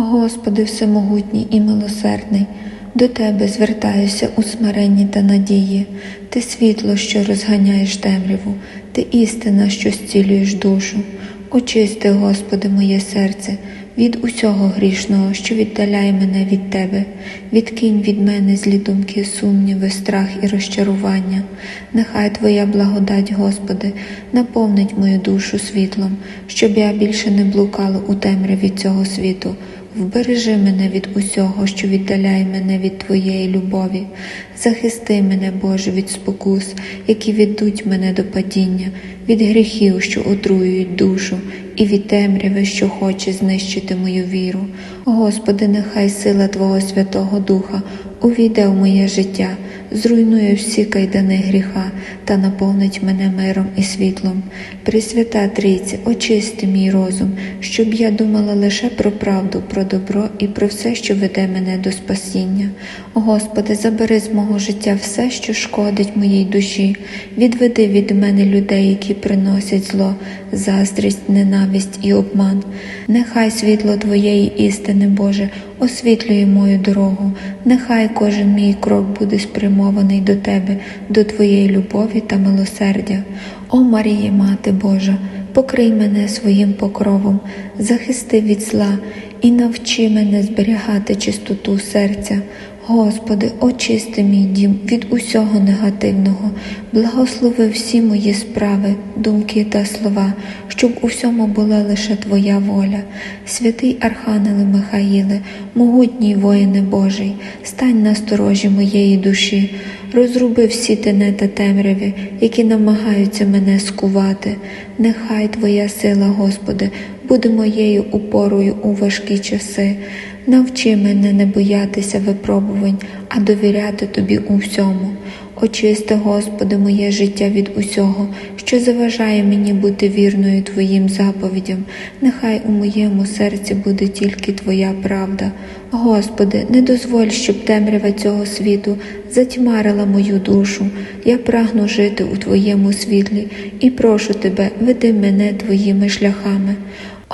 Господи Всемогутній і милосердний, до Тебе звертаюся у смиренні та надії. Ти світло, що розганяєш темряву, ти істина, що зцілюєш душу. Очисти, Господи, моє серце від усього грішного, що віддаляє мене від Тебе, відкинь від мене злі думки, сумніви, страх і розчарування. Нехай Твоя благодать, Господи, наповнить мою душу світлом, щоб я більше не блукала у темряві цього світу. Вбережи мене від усього, що віддаляє мене від Твоєї любові. Захисти мене, Боже, від спокус, які ведуть мене до падіння, від гріхів, що отруюють душу, і від темряви, що хоче знищити мою віру. Господи, нехай сила Твого Святого Духа увійде в моє життя, зруйнує всі кайдани гріха та наповнить мене миром і світлом. Пресвята Трійці, очисти мій розум, щоб я думала лише про правду, про добро і про все, що веде мене до спасіння. Господи, забери з мого життя все, що шкодить моїй душі, відведи від мене людей, які приносять зло, заздрість, ненависть і обман. Нехай світло Твоєї істини, Боже, освітлює мою дорогу, нехай кожен мій крок буде спрямований до Тебе, до Твоєї любові та милосердя. О Марія, Мати Божа, покрий мене своїм покровом, захисти від зла і навчи мене зберігати чистоту серця. Господи, очисти мій дім від усього негативного, благослови всі мої справи, думки та слова, щоб у всьому була лише Твоя воля. Святий Архангеле Михаїле, могутній воїне Божий, стань на сторожі моєї душі, розруби всі тени та темряві, які намагаються мене скувати. Нехай Твоя сила, Господи, буде моєю упорою у важкі часи. Навчи мене не боятися випробувань, а довіряти Тобі у всьому. Очисти, Господи, моє життя від усього, що заважає мені бути вірною Твоїм заповідям. Нехай у моєму серці буде тільки Твоя правда. Господи, не дозволь, щоб темрява цього світу затьмарила мою душу. Я прагну жити у Твоєму світлі і прошу Тебе, веди мене Твоїми шляхами.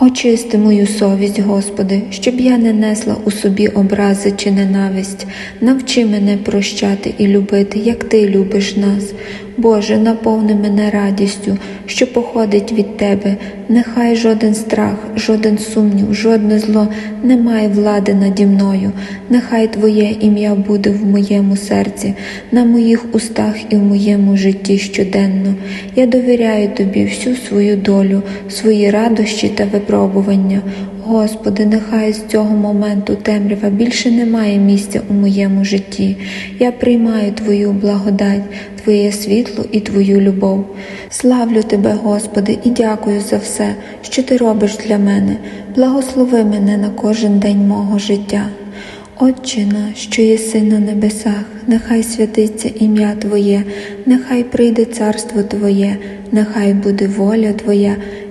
Очисти мою совість, Господи, щоб я не несла у собі образи чи ненависть. Навчи мене прощати і любити, як Ти любиш нас. Боже, наповни мене радістю, що походить від Тебе. Нехай жоден страх, жоден сумнів, жодне зло не має влади наді мною. Нехай Твоє ім'я буде в моєму серці, на моїх устах і в моєму житті щоденно. Я довіряю Тобі всю свою долю, свої радощі та випробування. Господи, нехай з цього моменту темрява більше не має місця у моєму житті. Я приймаю Твою благодать, Твоє світло і Твою любов. Славлю Тебе, Господи, і дякую за все, що Ти робиш для мене. Благослови мене на кожен день мого життя. Отче наш, що єси на небесах, нехай святиться ім'я Твоє, нехай прийде царство Твоє, нехай буде воля Твоя,